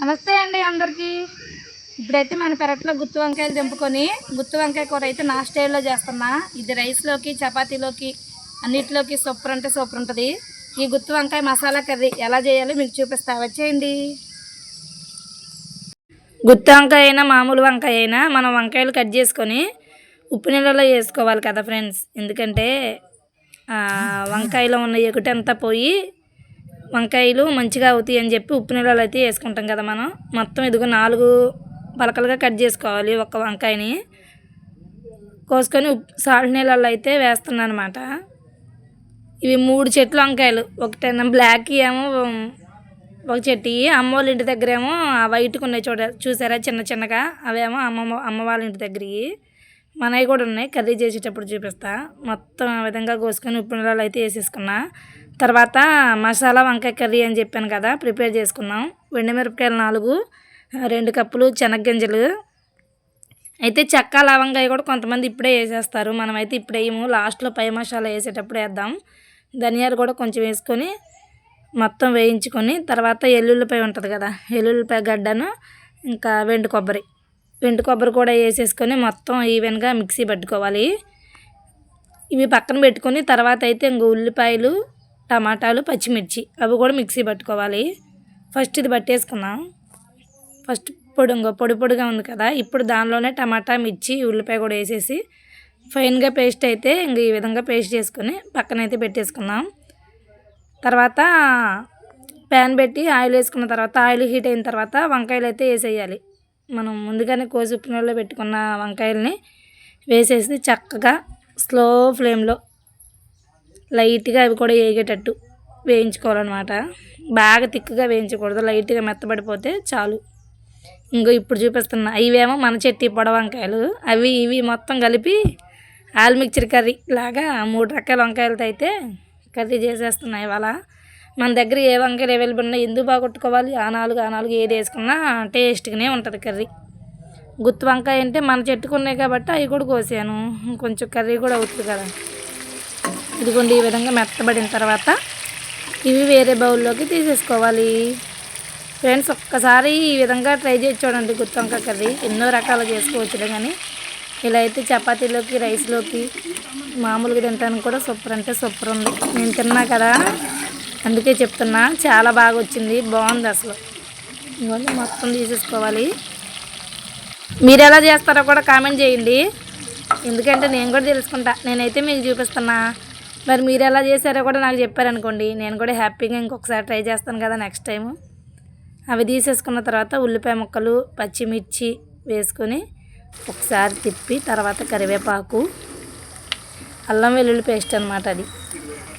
నమస్తే అండి అందరికీ. ఇప్పుడైతే మన పెరట్లో గుత్తి వంకాయలు తెంపుకొని గుత్తి వంకాయ కూర అయితే నా స్టైల్లో చేస్తున్నా. ఇది రైస్లోకి చపాతీలోకి అన్నిటిలోకి సూపర్ అంటే సూపర్ ఉంటుంది. ఈ గుత్తి వంకాయ మసాలా కర్రీ ఎలా చేయాలో మీకు చూపిస్తా. వచ్చేయండి. గుత్తి వంకాయ అయినా మామూలు వంకాయ అయినా మనం వంకాయలు కట్ చేసుకొని ఉప్పు నీళ్ళలో వేసుకోవాలి కదా ఫ్రెండ్స్. ఎందుకంటే వంకాయలో ఉన్న ఎగుటంతా పోయి వంకాయలు మంచిగా అవుతాయి అని చెప్పి ఉప్పు నీళ్ళలో అయితే వేసుకుంటాం కదా మనం. మొత్తం ఇదిగో నాలుగు పలకలుగా కట్ చేసుకోవాలి ఒక వంకాయని. కోసుకొని ఉప్పు సాల్ట్ నీళ్ళల్లో అయితే వేస్తున్నాను అనమాట ఇవి మూడు చెట్లు వంకాయలు. ఒకటేమో బ్లాక్ ఏమో ఒక చెట్టు. అమ్మ వాళ్ళ ఇంటి దగ్గర ఏమో ఆ వైట్గా ఉన్నాయి చూడ చూసారా చిన్న చిన్నగా? అవేమో అమ్మమ్మ అమ్మ వాళ్ళ ఇంటి దగ్గరవి మనవి కూడా ఉన్నాయి. కర్రీ చేసేటప్పుడు చూపిస్తా. మొత్తం ఆ విధంగా కోసుకొని ఉప్పు నీళ్ళలో అయితే వేసేసుకున్నా. తర్వాత మసాలా వంకాయ కర్రీ అని చెప్పాను కదా ప్రిపేర్ చేసుకుందాం మిరపకాయలు నాలుగు రెండు కప్పులు శనగ్గింజలు అయితే చెక్క లవంగాయ కూడా కొంతమంది ఇప్పుడే వేసేస్తారు. మనమైతే ఇప్పుడు వేయము లాస్ట్లో పై మసాలా వేసేటప్పుడు వేద్దాం. ధనియాలు కూడా కొంచెం వేసుకొని మొత్తం వేయించుకొని తర్వాత ఎల్లుల్లిపాయ ఉంటుంది కదా ఎల్లుల్లిపాయ గడ్డను ఇంకా వెండి కొబ్బరి. వెండు కొబ్బరి కూడా వేసేసుకొని మొత్తం ఈవెన్గా మిక్సీ పట్టుకోవాలి. ఇవి పక్కన పెట్టుకొని తర్వాత అయితే ఇంక ఉల్లిపాయలు టమాటాలు పచ్చిమిర్చి. అవి కూడా మిక్సీ పట్టుకోవాలి. ఫస్ట్ ఇది పట్టేసుకుందాం. ఫస్ట్ పొడి పొడి పొడిగా ఉంది కదా ఇప్పుడు దానిలోనే టమాటా మిర్చి ఉల్లిపాయ కూడా వేసేసి ఫైన్గా పేస్ట్ అయితే ఇంక ఈ విధంగా పేస్ట్ చేసుకుని పక్కనైతే పెట్టేసుకుందాం. తర్వాత ప్యాన్ పెట్టి ఆయిల్ వేసుకున్న తర్వాత ఆయిల్ హీట్ అయిన తర్వాత వంకాయలు అయితే వేసేయాలి. మనం ముందుగానే కోసి ఉప్పు పెట్టుకున్న వంకాయల్ని వేసేసి చక్కగా స్లో ఫ్లేమ్లో లైట్గా అవి కూడా వేగేటట్టు వేయించుకోవాలన్నమాట. బాగా తిక్కుగా వేయించకూడదు. లైట్గా మెత్తబడిపోతే చాలు. ఇంకో ఇప్పుడు చూపిస్తున్నా ఇవేమో మన చెట్టి పొడవంకాయలు. అవి ఇవి మొత్తం కలిపి ఆల్ మిక్చర్ కర్రీ లాగా మూడు రకాల వంకాయలతో అయితే కర్రీ చేసేస్తున్నాయి ఇవాళ. మన దగ్గర ఏ వంకాయలు అవైలబుల్ ఉన్నాయి ఎందుకు బాగొట్టుకోవాలి? ఆ నాలుగు ఆ నాలుగు ఏది వేసుకున్నా టేస్ట్గానే ఉంటుంది కర్రీ. గుత్తి వంకాయ అంటే మన చెట్టుకున్నాయి కాబట్టి అవి కూడా కోసాను. కొంచెం కర్రీ కూడా అవుతుంది కదా. ఇదిగోండి ఈ విధంగా మెత్తబడిన తర్వాత ఇవి వేరే బౌల్లోకి తీసేసుకోవాలి. ఫ్రెండ్స్ ఒక్కసారి ఈ విధంగా ట్రై చేసి చూడండి గుత్తొంక కర్రీ. ఎన్నో రకాలు చేసుకోవచ్చు కానీ ఇలా అయితే చపాతీలోకి రైస్లోకి మామూలుగా తింటానికి కూడా సూపర్ అంటే సూపర్ ఉంది. నేను తిన్నా కదా అందుకే చెప్తున్నా చాలా బాగా వచ్చింది బాగుంది అసలు. ఇవన్నీ మొత్తం తీసేసుకోవాలి. మీరు ఎలా చేస్తారో కూడా కామెంట్ చేయండి. ఎందుకంటే నేను కూడా తెలుసుకుంటా నేనైతే మీకు చూపిస్తున్నా. మరి మీరు ఎలా చేశారో కూడా నాకు చెప్పారనుకోండి. నేను కూడా హ్యాపీగా ఇంకొకసారి ట్రై చేస్తాను కదా నెక్స్ట్ టైము. అవి తీసేసుకున్న తర్వాత ఉల్లిపాయ ముక్కలు పచ్చిమిర్చి వేసుకొని ఒకసారి తిప్పి తర్వాత కరివేపాకు అల్లం వెల్లుల్లి పేస్ట్ అనమాట అది.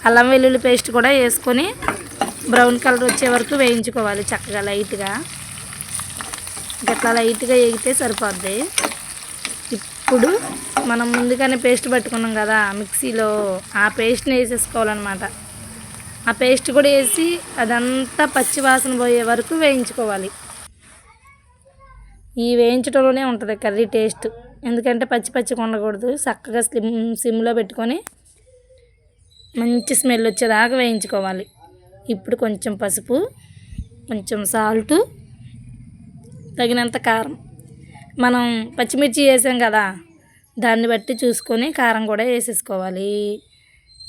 అల్లం వెల్లుల్లి పేస్ట్ కూడా వేసుకొని బ్రౌన్ కలర్ వచ్చే వరకు వేయించుకోవాలి చక్కగా లైట్గా. ఇట్లా లైట్గా వేగితే సరిపోద్ది. ఇప్పుడు మనం ముందుగానే పేస్ట్ పట్టుకున్నాం కదా మిక్సీలో ఆ పేస్ట్ని వేసేసుకోవాలన్నమాట. ఆ పేస్ట్ కూడా వేసి అదంతా పచ్చి వాసన పోయే వరకు వేయించుకోవాలి. ఈ వేయించడంలోనే ఉంటుంది కర్రీ టేస్ట్. ఎందుకంటే పచ్చి పచ్చి ఉండకూడదు చక్కగా స్లిమ్ సిమ్లో పెట్టుకొని మంచి స్మెల్ వచ్చేదాకా వేయించుకోవాలి. ఇప్పుడు కొంచెం పసుపు కొంచెం సాల్టు తగినంత కారం. మనం పచ్చిమిర్చి వేసాం కదా దాన్ని బట్టి చూసుకొని కారం కూడా వేసేసుకోవాలి.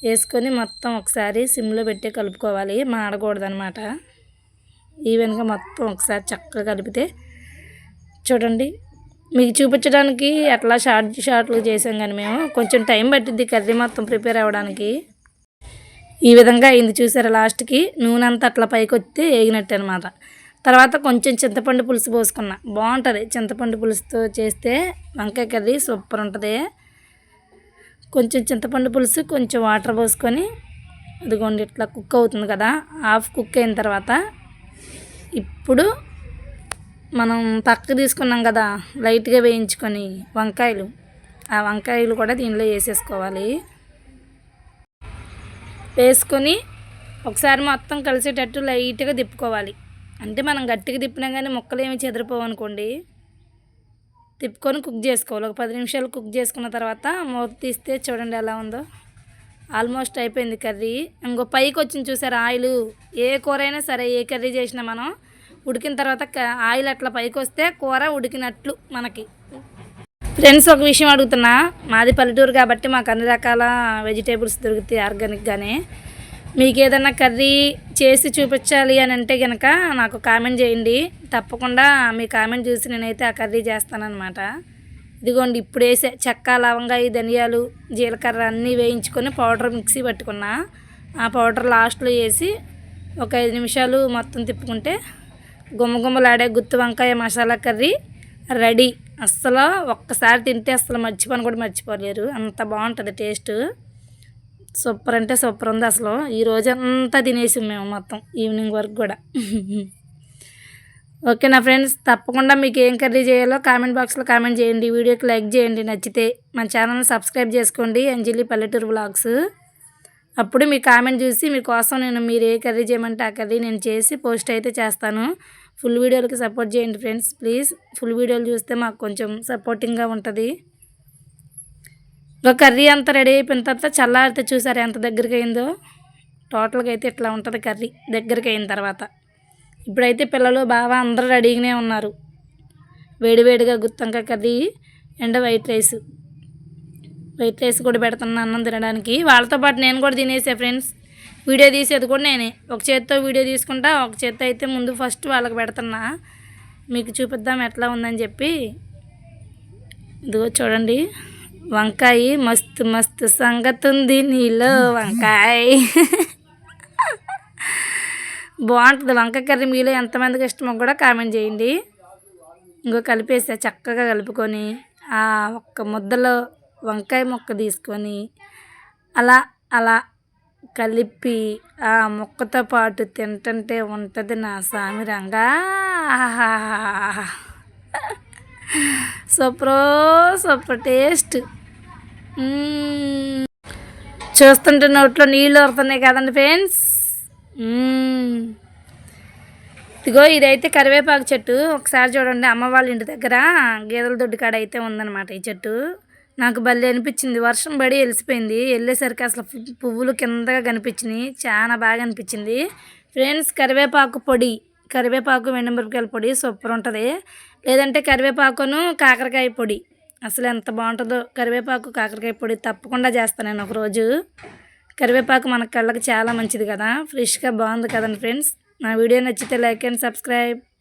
వేసుకొని మొత్తం ఒకసారి సిమ్లో పెట్టి కలుపుకోవాలి. మాడకూడదు అనమాట ఈవెన్గా మొత్తం ఒకసారి చక్కగా కలిపితే చూడండి. మీకు చూపించడానికి అట్లా షార్ట్ షార్ట్లు చేసాం కానీ మేము. కొంచెం టైం పట్టింది కర్రీ మొత్తం ప్రిపేర్ అవ్వడానికి. ఈ విధంగా అయింది చూసారా లాస్ట్కి? నూనె అంతా అట్లా పైకి వస్తే వేగినట్టు అనమాట తర్వాత కొంచెం చింతపండు పులుసు పోసుకున్నా. బాగుంటుంది. చింతపండు పులుసుతో చేస్తే వంకాయ కర్రీ సూపర్ ఉంటుంది. కొంచెం చింతపండు పులుసు కొంచెం వాటర్ పోసుకొని అదిగోండి ఇట్లా కుక్ అవుతుంది కదా హాఫ్ కుక్ అయిన తర్వాత ఇప్పుడు మనం పక్క తీసుకున్నాం కదా లైట్గా వేయించుకొని వంకాయలు. ఆ వంకాయలు కూడా దీనిలో వేసేసుకోవాలి. వేసుకొని ఒకసారి మొత్తం కలిసేటట్టు లైట్గా తిప్పుకోవాలి. అంటే మనం గట్టిగా తిప్పినా కానీ ముక్కలు ఏమి చెదిరిపోవు అనుకోండి తిప్పుకొని కుక్ చేసుకోవాలి. ఒక పది నిమిషాలు కుక్ చేసుకున్న తర్వాత మూత తీస్తే చూడండి ఎలా ఉందో. ఆల్మోస్ట్ అయిపోయింది కర్రీ. ఇంకో పైకి వచ్చింది చూసారు ఆయిల్. ఏ కూర అయినా సరే ఏ కర్రీ చేసినా మనం ఉడికిన తర్వాత క- ఆయిల్ అట్లా పైకి వస్తే కూర ఉడికినట్లు మనకి. ఫ్రెండ్స్ ఒక విషయం అడుగుతున్నా. మాది పల్లెటూరు కాబట్టి మాకు అన్ని రకాల వెజిటేబుల్స్ దొరుకుతాయి ఆర్గానిక్గానే మీకు ఏదైనా కర్రీ చేసి చూపించాలి అని అంటే కనుక నాకు కామెంట్ చేయండి. తప్పకుండా మీ కామెంట్ చూసి నేనైతే ఆ కర్రీ చేస్తానన్నమాట. ఇదిగోండి ఇప్పుడు వేసే చెక్క లవంగా ఈ ధనియాలు జీలకర్ర అన్నీ వేయించుకొని పౌడర్ మిక్సీ పట్టుకున్నా. ఆ పౌడర్ లాస్ట్లో వేసి ఒక ఐదు నిమిషాలు మొత్తం తిప్పుకుంటే గుమ్మగుమ్మలాడే గుత్తి వంకాయ మసాలా కర్రీ రెడీ. అస్సలు ఒక్కసారి తింటే అసలు మర్చిపోను కూడా మర్చిపోలేరు. అంత బాగుంటుంది టేస్ట్. సూపర్ అంటే సూపర్ ఉంది అసలు. ఈ రోజంతా తినేసాం మేము మొత్తం ఈవినింగ్ వరకు కూడా. ఓకే నా ఫ్రెండ్స్ తప్పకుండా మీకు ఏం కర్రీ చేయాలో కామెంట్ బాక్స్లో కామెంట్ చేయండి. వీడియోకి లైక్ చేయండి. నచ్చితే మన ఛానల్ని సబ్స్క్రైబ్ చేసుకోండి. అంజలి పల్లెటూరు బ్లాగ్స్ అప్పుడు మీ కామెంట్ చూసి మీకోసం నేను మీరు ఏ కర్రీ చేయమంటే ఆ కర్రీ నేను చేసి పోస్ట్ అయితే చేస్తాను. ఫుల్ వీడియోలకి సపోర్ట్ చేయండి ఫ్రెండ్స్ ప్లీజ్. ఫుల్ వీడియోలు చూస్తే మాకు కొంచెం సపోర్టింగ్గా ఉంటుంది. ఒక కర్రీ అంతా రెడీ అయిపోయిన తర్వాత చల్లారితే చూసారు ఎంత దగ్గరికి అయిందో? టోటల్గా అయితే ఇట్లా ఉంటుంది కర్రీ దగ్గరికి అయిన తర్వాత. ఇప్పుడైతే పిల్లలు బాగా అందరూ రెడీగానే ఉన్నారు. వేడివేడిగా గుత్తంక curry and white rice. White rice కూడా పెడుతున్నాను అన్నం తినడానికి. వాళ్ళతో పాటు నేను కూడా తినేసా ఫ్రెండ్స్. వీడియో తీసేది కూడా నేనే. ఒక చేత్తో వీడియో తీసుకుంటా ఒక చేత్తో అయితే ముందు ఫస్ట్ వాళ్ళకి పెడుతున్నా. మీకు చూపిద్దాం ఎట్లా ఉందని చెప్పి. ఇదిగో చూడండి. వంకాయ మస్తు మస్తు సంగతి ఉంది నీలో వంకాయ. బాగుంటుంది. వంకాయ కర్రీ మీలో ఎంతమందికి ఇష్టమో కూడా కామెంట్ చేయండి. ఇంకో కలిపేసా చక్కగా కలుపుకొని ఆ ఒక్క ముద్దలో వంకాయ ముక్క తీసుకొని అలా అలా కలిపి ఆ ముక్కతో పాటు తింటుంటే ఉంటుంది నా సామిరంగా సూపరో సూపర్ టేస్ట్. చూస్తుంటే నోట్లో నీళ్ళు వస్తున్నాయి కదండి ఫ్రెండ్స్. ఇదిగో ఇదైతే కరివేపాకు చెట్టు. ఒకసారి చూడండి అమ్మ వాళ్ళ ఇంటి దగ్గర గేదెల దొడ్డి కాడ అయితే ఉందన్నమాట ఈ చెట్టు. నాకు భలే అనిపించింది. వర్షం పడి వెలిసిపోయింది వెళ్ళేసరికి అసలు పువ్వులు కిందగా కనిపించినాయి. చాలా బాగా అనిపించింది. ఫ్రెండ్స్ కరివేపాకు పొడి. కరివేపాకు వెండిమిరపకాయల పొడి సూపర్ ఉంటుంది. లేదంటే కరివేపాకును కాకరకాయ పొడి. అసలు ఎంత బాగుంటుందో కరివేపాకు కాకరకాయ పొడి తప్పకుండా చేస్తాను నేను ఒకరోజు. కరివేపాకు మన కళ్ళకి చాలా మంచిది కదా. ఫ్రెష్గా బాగుంది కదండి ఫ్రెండ్స్. నా వీడియో నచ్చితే లైక్ అండ్ సబ్స్క్రైబ్.